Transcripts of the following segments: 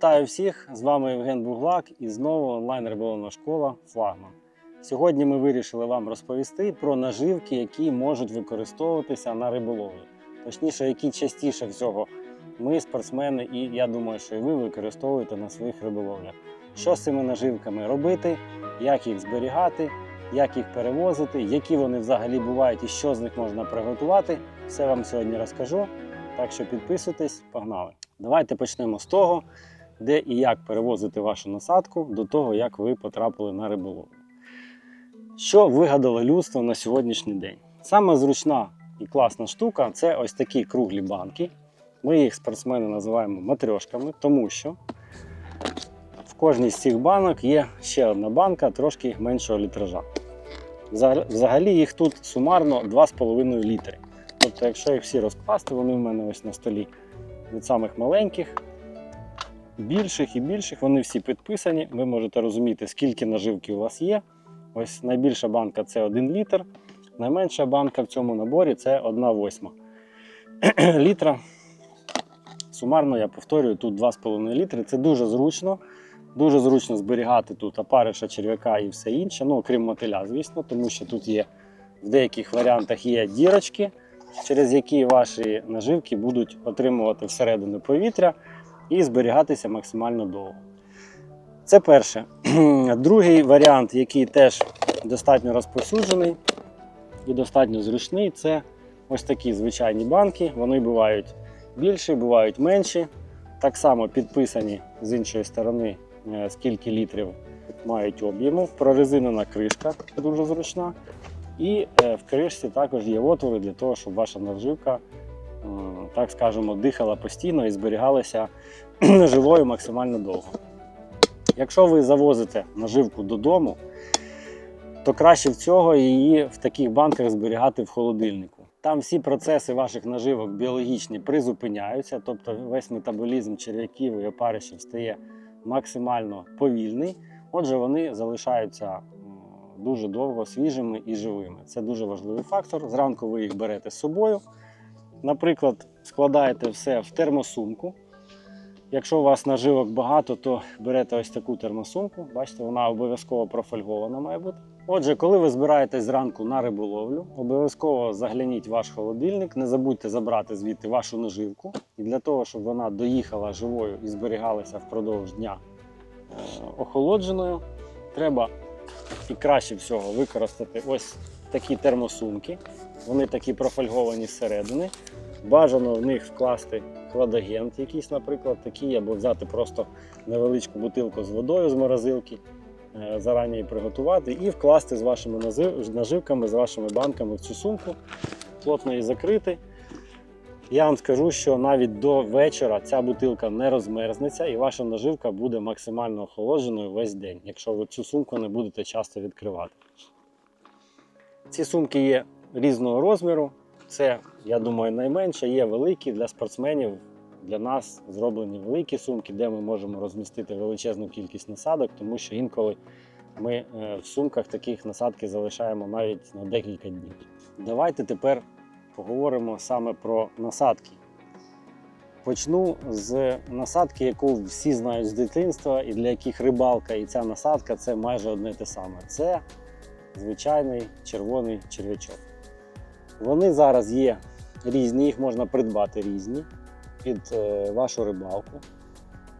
Вітаю всіх! З вами Євген Буглак і знову онлайн риболовна школа Флагман. Сьогодні ми вирішили вам розповісти про наживки, які можуть використовуватися на риболовлі. Точніше, які частіше всього ми, спортсмени, і я думаю, що і ви використовуєте на своїх риболовлях. Що з цими наживками робити, як їх зберігати, як їх перевозити, які вони взагалі бувають і що з них можна приготувати. Все вам сьогодні розкажу. Так що підписуйтесь, погнали. Давайте почнемо з того, де і як перевозити вашу насадку до того, як ви потрапили на риболовлю. Що вигадало людство на сьогоднішній день? Саме зручна і класна штука це ось такі круглі банки. Ми їх спортсмени називаємо матрьошками, тому що в кожній з цих банок є ще одна банка трошки меншого літража. Взагалі їх тут сумарно 2,5 літри. Тобто, якщо їх всі розкласти, вони в мене ось на столі від самих маленьких, більших і більших, вони всі підписані. Ви можете розуміти, скільки наживки у вас є. Ось найбільша банка це 1 літр, найменша банка в цьому наборі це 1 восьма літра. Сумарно, я повторюю, тут 2,5 літри. Це дуже зручно. Дуже зручно зберігати тут опариша, черв'яка і все інше. Ну, окрім мотиля, звісно, тому що тут є в деяких варіантах є дірочки, через які ваші наживки будуть отримувати всередину повітря і зберігатися максимально довго. Це перше. Другий варіант, який теж достатньо розповсюджений і достатньо зручний, це ось такі звичайні банки. Вони бувають більші, бувають менші. Так само підписані з іншої сторони, е, скільки літрів мають об'єму. Прорезинена кришка дуже зручна. І е, в кришці також є отвори для того, щоб ваша наживка, так скажемо, дихала постійно і зберігалася живою максимально довго. Якщо ви завозите наживку додому, то краще в цього її в таких банках зберігати в холодильнику. Там всі процеси ваших наживок біологічні призупиняються, тобто весь метаболізм черв'яків і опаришів стає максимально повільний. Отже, вони залишаються дуже довго свіжими і живими. Це дуже важливий фактор. Зранку ви їх берете з собою. Наприклад, складаєте все в термосумку. Якщо у вас наживок багато, то берете ось таку термосумку. Бачите, вона обов'язково профольгована має бути. Отже, коли ви збираєтесь зранку на риболовлю, обов'язково загляніть ваш холодильник, не забудьте забрати звідти вашу наживку. І для того, щоб вона доїхала живою і зберігалася впродовж дня е, охолодженою, треба і краще всього використати ось такі термосумки. Вони такі профольговані зсередини. Бажано в них вкласти хладагент якийсь, наприклад, такий, або взяти просто невеличку бутилку з водою з морозилки, е, зарані її приготувати і вкласти з вашими наживками, з вашими банками в цю сумку, плотно її закрити. Я вам скажу, що навіть до вечора ця бутилка не розмерзнеться і ваша наживка буде максимально охолодженою весь день, якщо ви цю сумку не будете часто відкривати. Ці сумки є різного розміру. Це, я думаю, найменше. Є великі для спортсменів. Для нас зроблені великі сумки, де ми можемо розмістити величезну кількість насадок, тому що інколи ми е, в сумках таких насадки залишаємо навіть на декілька днів. Давайте тепер поговоримо саме про насадки. Почну з насадки, яку всі знають з дитинства, і для яких рибалка і ця насадка це майже одне те саме. Це звичайний червоний черв'ячок. Вони зараз є різні, їх можна придбати різні під е, вашу рибалку.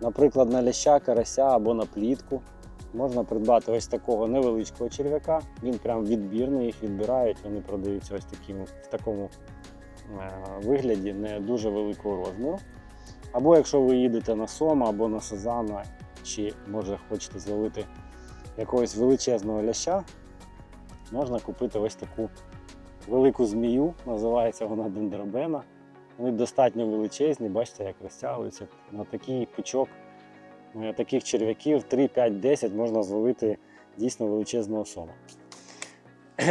Наприклад, на ляща, карася або на плітку. Можна придбати ось такого невеличкого черв'яка. Він прям відбірний, їх відбирають, вони продаються ось такі, в такому е, вигляді, не дуже великого розміру. Або якщо ви їдете на сома або на сазана, чи може хочете зловити якогось величезного ляща, можна купити ось таку велику змію, називається вона дендробена. Вони достатньо величезні, бачите, як розтягуються. На такий пучок е, таких черв'яків 3, 5, 10 можна зловити дійсно величезного сома.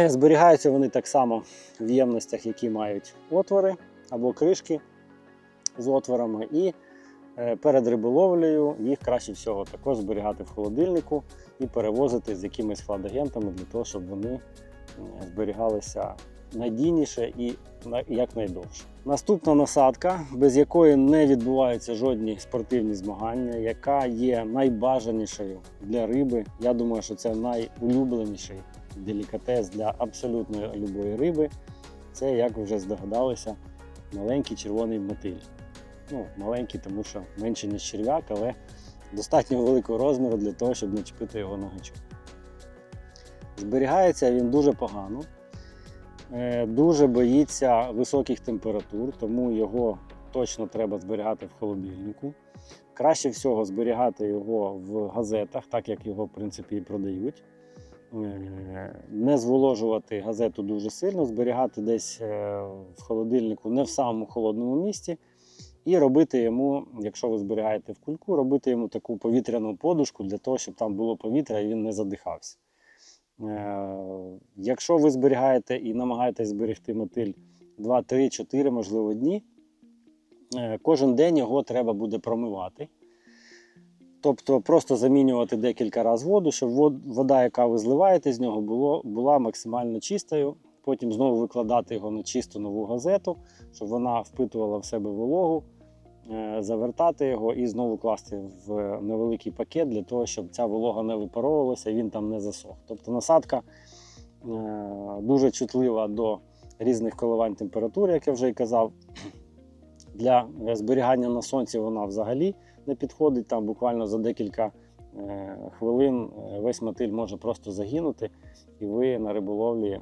Зберігаються вони так само в ємностях, які мають отвори або кришки з отворами. І Е, Перед риболовлею їх краще всього також зберігати в холодильнику і перевозити з якимись хладагентами для того, щоб вони е, зберігалися надійніше і якнайдовше. Наступна насадка, без якої не відбуваються жодні спортивні змагання, яка є найбажанішою для риби. Я думаю, що це найулюбленіший делікатес для абсолютно любої риби. Це, як вже здогадалися, маленький червоний мотиль. Ну, маленький, тому що менше, ніж черв'як, але достатньо великого розміру для того, щоб начепити його на гачок. Зберігається він дуже погано, дуже боїться високих температур, тому його точно треба зберігати в холодильнику. Краще всього зберігати його в газетах, так як його в принципі і продають. Е, Не зволожувати газету дуже сильно, зберігати десь е, в холодильнику не в самому холодному місці. І робити йому, якщо ви зберігаєте в кульку, робити йому таку повітряну подушку для того, щоб там було повітря і він не задихався. Е, Якщо ви зберігаєте і намагаєтесь зберегти мотиль 2, 3, 4, можливо, дні, е, кожен день його треба буде промивати. Тобто просто замінювати декілька разів воду, щоб вода, яка ви зливаєте з нього, була максимально чистою. Потім знову викладати його на чисту нову газету, щоб вона впитувала в себе вологу, завертати його і знову класти в невеликий пакет для того, щоб ця волога не випаровувалася і він там не засох. Тобто насадка е, дуже чутлива до різних коливань температури, як я вже і казав. Для е, зберігання на сонці вона взагалі не підходить. Там буквально за декілька е, хвилин е, весь мотиль може просто загинути, і ви на риболовлі е,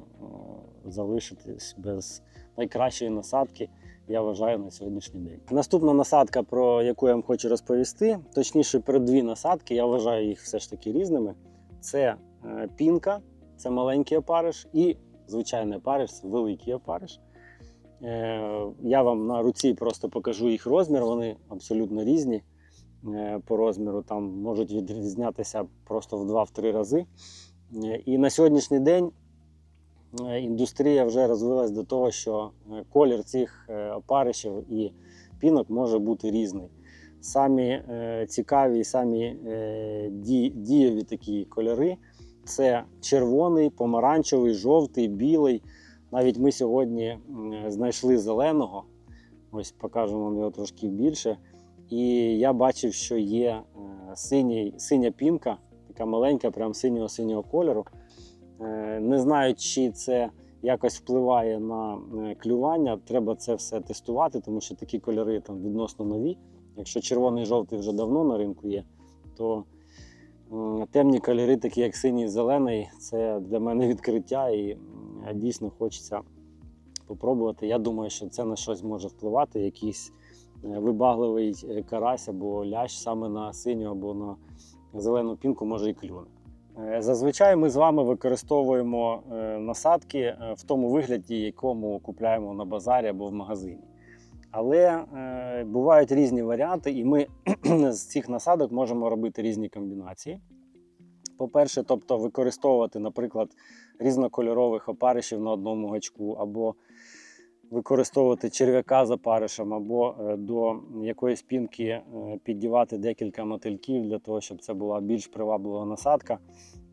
залишитесь без найкращої насадки, я вважаю, на сьогоднішній день. Наступна насадка, про яку я вам хочу розповісти, точніше про дві насадки, я вважаю їх все ж таки різними. Це е, пінка, це маленький опариш, і звичайний опариш, це великий опариш. Е, Я вам на руці просто покажу їх розмір, вони абсолютно різні е, по розміру, там можуть відрізнятися просто в 2-3 рази. І на сьогоднішній день індустрія вже розвилась до того, що е, колір цих е, опаришів і пінок може бути різний. Самі е, цікаві і самі е, дієві такі кольори це червоний, помаранчевий, жовтий, білий. Навіть ми сьогодні знайшли зеленого. Ось покажемо вам його трошки більше. І я бачив, що є е, синій, синя пінка, така маленька, прям синього синього кольору. Е, Не знаю, чи це якось впливає на е, клювання. Треба це все тестувати, тому що такі кольори там відносно нові. Якщо червоний і жовтий вже давно на ринку є, то темні кольори, такі як синій і зелений, це для мене відкриття і дійсно хочеться попробувати. Я думаю, що це на щось може впливати, якийсь е, вибагливий е, карась або лящ саме на синю або на зелену пінку може і клюне. Е, Зазвичай ми з вами використовуємо е, насадки е, в тому вигляді, якому купляємо на базарі або в магазині. Але бувають різні варіанти, і ми з цих насадок можемо робити різні комбінації. По-перше, тобто використовувати, наприклад, різнокольорових опаришів на одному гачку, або використовувати черв'яка з опаришем, або е, до якоїсь пінки е, піддівати декілька мотильків для того, щоб це була більш приваблива насадка.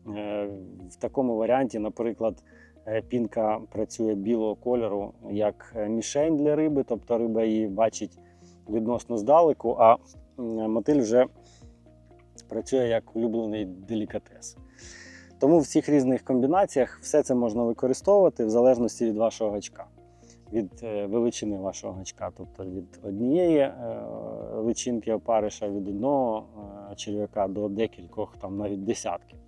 Е, В такому варіанті, наприклад, пінка працює білого кольору як мішень для риби, тобто риба її бачить відносно здалеку, а мотиль вже працює як улюблений делікатес. Тому в цих різних комбінаціях все це можна використовувати в залежності від вашого гачка, від е, величини вашого гачка, тобто від однієї е, личинки опариша, від одного е, черв'яка до декількох, там навіть десятків.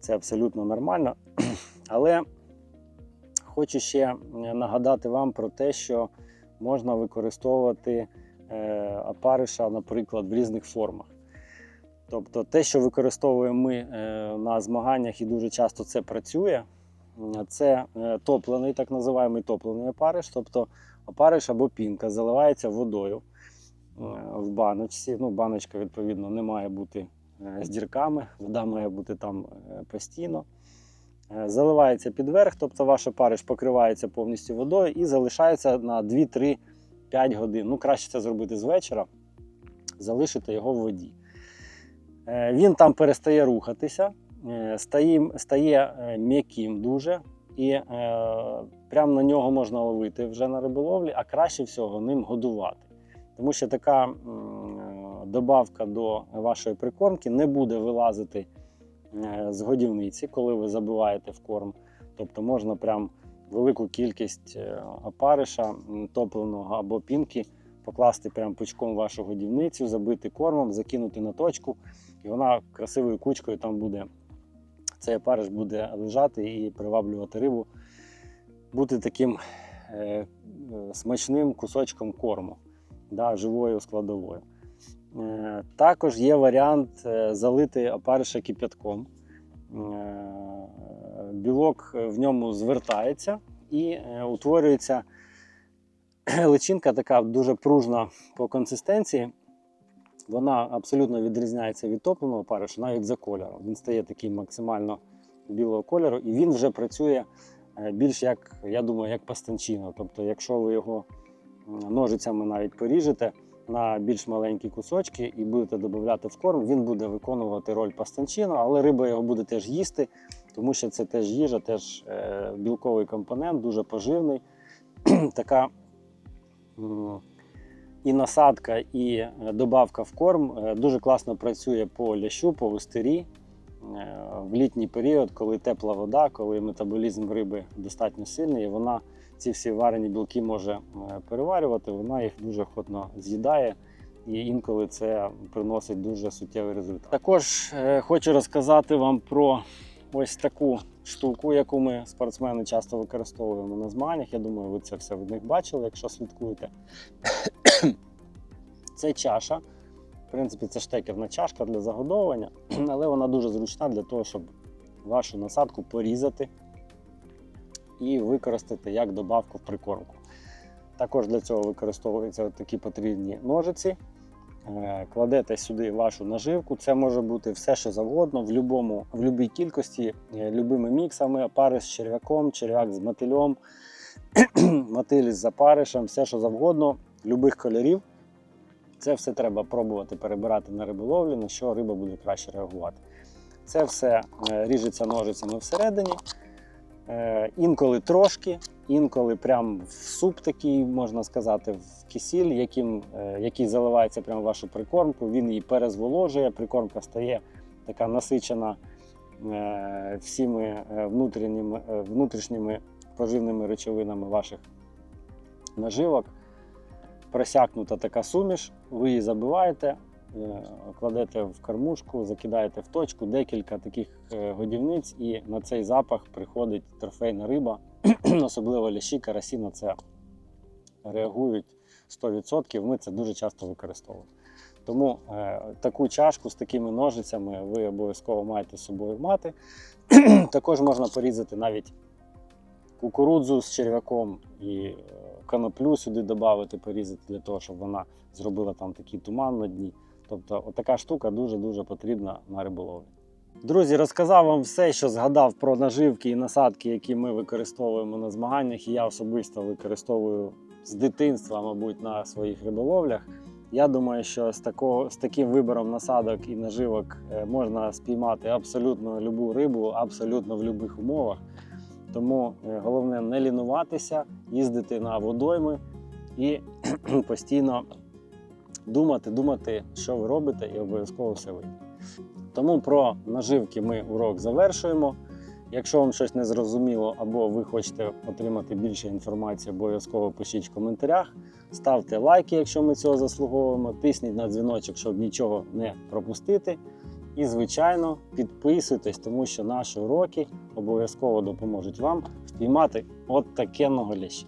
Це абсолютно нормально. Але хочу ще нагадати вам про те, що можна використовувати опариша, наприклад, в різних формах. Тобто те, що використовуємо ми на змаганнях, і дуже часто це працює, це е, топлений, так називаємо топлений опариш, тобто опариш або пінка заливається водою е, в баночці. Ну, баночка, відповідно, не має бути е, з дірками, вода має бути там постійно. Заливається під верх, тобто ваш опариш покривається повністю водою і залишається на 2-3-5 годин. Ну, краще це зробити з вечора. залишите його в воді. Він там перестає рухатися, стає, стає е, м'яким дуже, і е, прямо на нього можна ловити вже на риболовлі, а краще всього ним годувати. Тому що така е, добавка до вашої прикормки не буде вилазити е, з годівниці, коли ви забиваєте в корм. Тобто можна прям велику кількість е, опариша топленого або пінки покласти прям пучком вашу годівницю, забити кормом, закинути на точку, і вона красивою кучкою там буде. Цей опариш буде лежати і приваблювати рибу, бути таким е, е, смачним кусочком корму, да, живою складовою. Е, також є варіант е, залити опариша кип'ятком. Е, білок в ньому звертається і е, утворюється личинка така дуже пружна по консистенції. Вона абсолютно відрізняється від топленого опариша навіть за кольором. Він стає таким максимально білого кольору, і він вже працює е, більш як, я думаю, як пастанчино. Тобто, якщо ви його ножицями навіть поріжете на більш маленькі кусочки і будете додавати в корм, він буде виконувати роль пастанчино, але риба його буде теж їсти, тому що це теж їжа, теж е, білковий компонент, дуже поживний. така і насадка, і е, добавка в корм е, дуже класно працює по лящу, по вустирі. Е, В літній період, коли тепла вода, коли метаболізм риби достатньо сильний, і вона ці всі варені білки може переварювати, вона їх дуже охотно з'їдає. І інколи це приносить дуже суттєвий результат. Також хочу розказати вам про ось таку штуку, яку ми спортсмени часто використовуємо на змаганнях. Я думаю, ви це все від них бачили, якщо слідкуєте. Це чаша. В принципі, це штекерна чашка для загодовування, але вона дуже зручна для того, щоб вашу насадку порізати і використати як добавку в прикормку. Також для цього використовуються такі потрібні ножиці. Е, Кладете сюди вашу наживку. Це може бути все, що завгодно, в любому, в будь-якій кількості, е, любими міксами, опариш з черв'яком, черв'як з мотильом, мотиль з запаришем, все, що завгодно, любих кольорів. Це все треба пробувати перебирати на риболовлі, на що риба буде краще реагувати. Це все е, ріжеться ножицями всередині. Е, Інколи трошки, інколи прям в суп такий, можна сказати, в кисіль, яким, е, який заливається прямо в вашу прикормку. Він її перезволожує, прикормка стає така насичена всіми внутрішніми, внутрішніми поживними речовинами ваших наживок. Просякнута така суміш, ви її забиваєте, е, кладете в кормушку, закидаєте в точку декілька таких е, годівниць, і на цей запах приходить трофейна риба, особливо лящі, карасі на це реагують 100%. Ми це дуже часто використовуємо. Тому е, таку чашку з такими ножицями ви обов'язково маєте з собою мати. Також можна порізати навіть кукурудзу з черв'яком і коноплю сюди додати, порізати для того, щоб вона зробила там такий туман на дні. Тобто, отака штука дуже-дуже потрібна на риболовлі. Друзі, розказав вам все, що згадав про наживки і насадки, які ми використовуємо на змаганнях, і я особисто використовую з дитинства, мабуть, на своїх риболовлях. Я думаю, що з, такого, з таким вибором насадок і наживок е, можна спіймати абсолютно любу рибу, абсолютно в будь-яких умовах. Тому е, головне не лінуватися, їздити на водойми і постійно думати, думати, що ви робите, і обов'язково все вийде. Тому про наживки ми урок завершуємо. Якщо вам щось не зрозуміло або ви хочете отримати більше інформації, обов'язково пишіть в коментарях. Ставте лайки, якщо ми цього заслуговуємо. Тисніть на дзвіночок, щоб нічого не пропустити. І, звичайно, підписуйтесь, тому що наші уроки обов'язково допоможуть вам спіймати от такенного ляща.